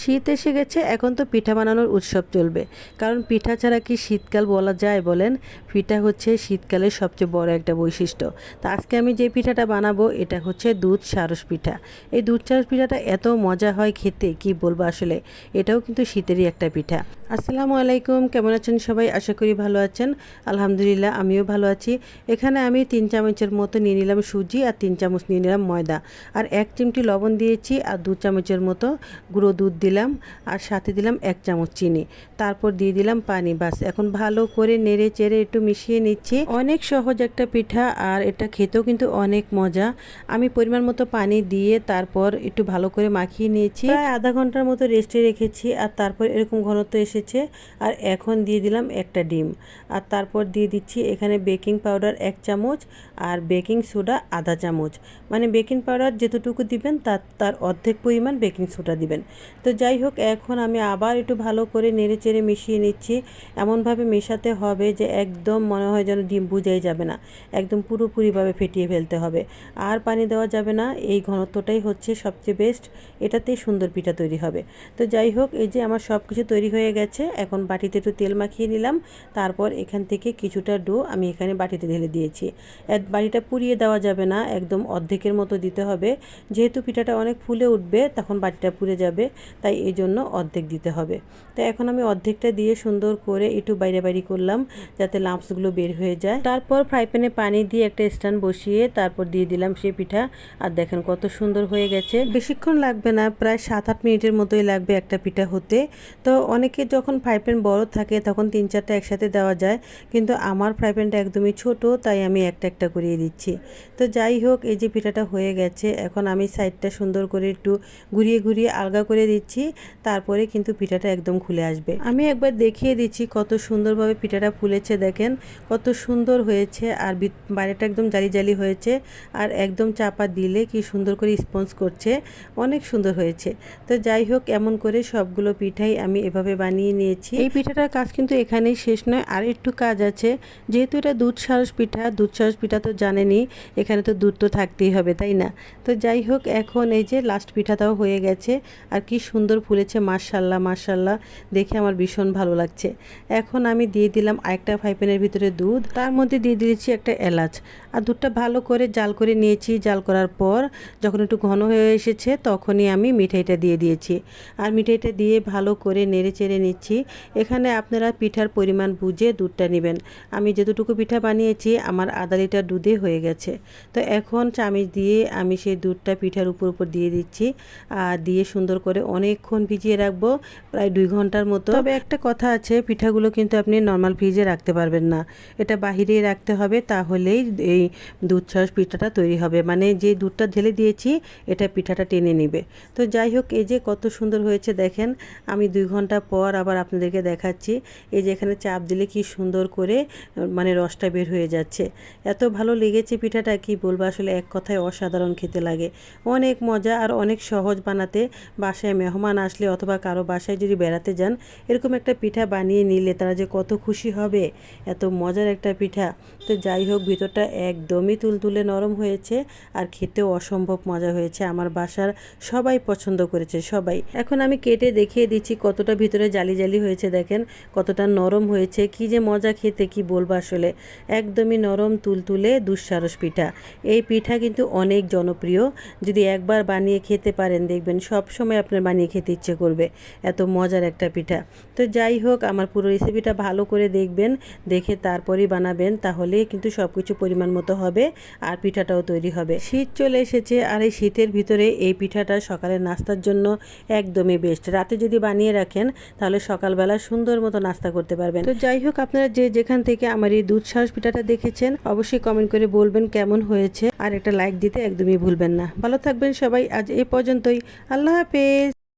শীত এসে গেছে, এখন তো পিঠা বানানোর উৎসব চলবে। কারণ পিঠা ছাড়া কি শীতকাল বলা যায় বলেন? পিঠা হচ্ছে শীতকালের সবচেয়ে বড় একটা বৈশিষ্ট্য। তা আজকে আমি যে পিঠাটা বানাবো, এটা হচ্ছে দুধ সারস পিঠা। এই দুধ সারস পিঠাটা এত মজা হয় খেতে, কি বলব আসলে? এটাও কিন্তু শীতেরই একটা পিঠা। আসসালামু আলাইকুম, কেমন আছেন সবাই? আশা করি ভালো আছেন। আলহামদুলিল্লাহ, আমিও ভালো আছি। এখানে আমি তিন চামচের মতো নিয়ে নিলাম সুজি আর তিন চামচ নিয়ে নিলাম ময়দা। আর এক চিমটি লবণ দিয়েছি আর দু চামচের মতো গুঁড়ো দুধ দিলাম আর সাথে দিলাম এক চামচ চিনি। তারপর দিয়ে দিলাম পানি। বাস, এখন ভালো করে নেড়ে চেড়ে একটু মিশিয়ে নিচ্ছি। অনেক সহজ একটা পিঠা আর এটা খেতেও কিন্তু অনেক মজা। আমি পরিমাণ মতো পানি দিয়ে তারপর একটু ভালো করে মাখিয়ে নিয়েছি। প্রায় আধা ঘণ্টার মতো রেস্টে রেখেছি আর তারপর এরকম ঘনত্ব এসেছে। আর এখন দিয়ে দিলাম একটা ডিম। আর তারপর দিয়ে দিচ্ছি এখানে বেকিং পাউডার এক চামচ আর বেকিং সোডা আধা চামচ। মানে বেকিং পাউডার যেতটুকু দিবেন তার তার অর্ধেক পরিমাণ বেকিং সোডা দিবেন। তো যাই হোক, এখন আমি আবার একটু ভালো করে নেড়ে চেড়ে মিশিয়ে নিচ্ছি। এমনভাবে মেশাতে হবে যে একদম মনে হয় যেন ডিম বুঝাই যাবে না। একদম পুরোপুরিভাবে ফেটিয়ে ফেলতে হবে। আর পানি দেওয়া যাবে না। এই ঘনত্বটাই হচ্ছে সবচেয়ে বেস্ট এটাতেই সুন্দর পিঠা তৈরি হবে। তো যাই হোক, এই যে আমার সব কিছু তৈরি হয়ে গেছে। এখন বাটিতে একটু তেল মাখিয়ে নিলাম। তারপর এখান থেকে কিছুটা ডো আমি এখানে বাটিতে ঢেলে দিয়েছি। বাটিটা পুড়িয়ে দেওয়া যাবে না। একদম অর্ধেকের মতো দিতে হবে। যেহেতু পিঠাটা অনেক ফুলে উঠবে, তখন বাটিটা পুড়ে যাবে। তাই এই জন্য অর্ধেক দিতে হবে। তো এখন আমি অর্ধেকটা দিয়ে সুন্দর করে একটু বাইরে বাইরে করলাম যাতে লাম্পসগুলো বের হয়ে যায়। তারপর ফ্রাই প্যানে পানি দিয়ে একটা স্ট্যান্ড বসিয়ে তারপর দিয়ে দিলাম সেই পিঠা। আর দেখেন কত সুন্দর হয়ে গেছে। বেশিক্ষণ লাগবে না, প্রায় সাত আট মিনিটের মতোই লাগবে একটা পিঠা হতে। তো অনেকে যখন ফ্রাই প্যান বড় থাকে তখন তিন চারটা একসাথে দেওয়া যায়। কিন্তু আমার ফ্রাই প্যানটা একদমই ছোট, তাই আমি একটা একটা করিয়ে দিচ্ছি। তো যাই হোক, এই যে পিঠাটা হয়ে গেছে, এখন আমি সাইডটা সুন্দর করে একটু ঘুরিয়ে ঘুরিয়ে আলগা করে দিচ্ছি। তারপরে কিন্তু পিঠাটা একদম খুলে আসবে। আমি একবার দেখিয়ে দিচ্ছি কত সুন্দরভাবে পিঠাটা ফুলেছে, দেখেন। কত সুন্দর হয়েছে আর বাইরেটা একদম জালি জালি হয়েছে আর একদম চাপা দিলে কি সুন্দর করে স্পঞ্জ করছে, অনেক সুন্দর হয়েছে। তো যাই হোক, এমন করে সবগুলো পিঠাই আমি এভাবে বানিয়ে নিয়েছি। এই পিঠাটার কাজ কিন্তু এখানেই শেষ নয়, আর একটু কাজ আছে। যেহেতু এটা দুধ সারস পিঠা, দুধ সারস পিঠা তো জানেনই, এখানে তো দুধ তো থাকতেই হবে, তাই না? তো যাই হোক, এখন এই যে লাস্ট পিঠাটাও হয়ে গেছে, আর কি সুন্দর ফুলেছে মার্শাল্লাহ মার্শাল্লাহ দেখে আমার ভীষণ ভালো লাগছে। এখন আমি দিয়ে দিলাম আরেকটা ফ্রাই প্যানের ভিতরে দুধ। তার মধ্যে দিয়ে দিয়েছি একটা এলাচ। আর দুধটা ভালো করে জাল করে নিয়েছি। জাল করার পর যখন একটু ঘন হয়ে এসেছে তখনই আমি মিঠাইটা দিয়ে দিয়েছি। আর মিঠাইটা দিয়ে ভালো করে নেড়ে চেড়ে নিচ্ছি। এখানে আপনারা পিঠার পরিমাণ বুঝে দুধটা নেবেন। আমি যতটুকু পিঠা বানিয়েছি, আমার আধা লিটার দুধে হয়ে গেছে। তো এখন চামিচ দিয়ে আমি সেই দুধটা পিঠার উপর উপর দিয়ে দিচ্ছি। আর দিয়ে সুন্দর করে অনেকক্ষণ ভিজিয়ে রাখব, প্রায় দুই ঘণ্টার মতো। তবে একটা কথা আছে, পিঠাগুলো কিন্তু আপনি নর্মাল ফ্রিজে রাখতে পারবেন না। এটা বাহিরেই রাখতে হবে, তাহলেই এই দুধ ছাস পিঠাটা তৈরি হবে। মানে যে দুধটা ঢেলে দিয়েছি, এটা পিঠাটা টেনে নেবে। তো যাই হোক, এই যে কত সুন্দর হয়েছে দেখেন। আমি দুই ঘণ্টা পর আবার আপনাদেরকে দেখাচ্ছি। এই যে এখানে চাপ দিলে কি সুন্দর করে মানে রসটা বের হয়ে যাচ্ছে। এত ভালো লেগেছে পিঠাটা, কি বলব, আসলে এক কথায় অসাধারণ খেতে লাগে। অনেক মজা আর অনেক সহজ বানাতে বাসায় মেহমান আসলে অথবা কারও বাসায় যদি বেড়াতে যান, এরকম একটা পিঠা বানিয়ে নিলে তারা যে কত খুশি হবে। এত মজার একটা পিঠা। তো যাই হোক, ভিতরটা একদমই তুলতুলে নরম হয়েছে আর খেতেও অসম্ভব মজা হয়েছে। আমার বাসার সবাই পছন্দ করেছে, সবাই। এখন আমি কেটে দেখিয়ে দিচ্ছি কতটা ভিতরে জালি জালি হয়েছে, দেখেন। কতটা নরম হয়েছে, কি যে মজা খেতে, কি বলব আসলে। একদমই নরম, তুলতুলে দুঃসারস পিঠা। এই পিঠা কিন্তু অনেক জনপ্রিয়। যদি একবার বানিয়ে খেতে পারেন, দেখবেন সব সময় আপনার বানিয়ে খেতে ইচ্ছে করবে। এত মজার একটা পিঠা। তো যাই হোক, আমার পুরো রেসিপিটা ভালো করে দেখবেন, দেখে তারপরেই বানাবেন, তাহলে কিন্তু সব কিছু পরিমাণ মতো হবে আর পিঠাটাও তৈরি হবে। শীত চলে এসেছে আর এই শীতের ভিতরে এই পিঠাটা সকালের নাস্তার জন্য একদমই বেস্ট রাতে যদি বানিয়ে রাখেন, তাহলে সকালবেলা সুন্দর মতো নাস্তা করতে পারবেন। তো যাই হোক, আপনারা যে যেখান থেকে আমার এই দুধ সাহস পিঠাটা দেখেছেন, অবশ্যই কমেন্ট করে বলবেন কেমন হয়েছে। আর একটা লাইক দিতে একদমই ভুলবেন না। ভালো থাকবেন সবাই, আজ এই পর্যন্তই। আল্লাহ হাফেজ।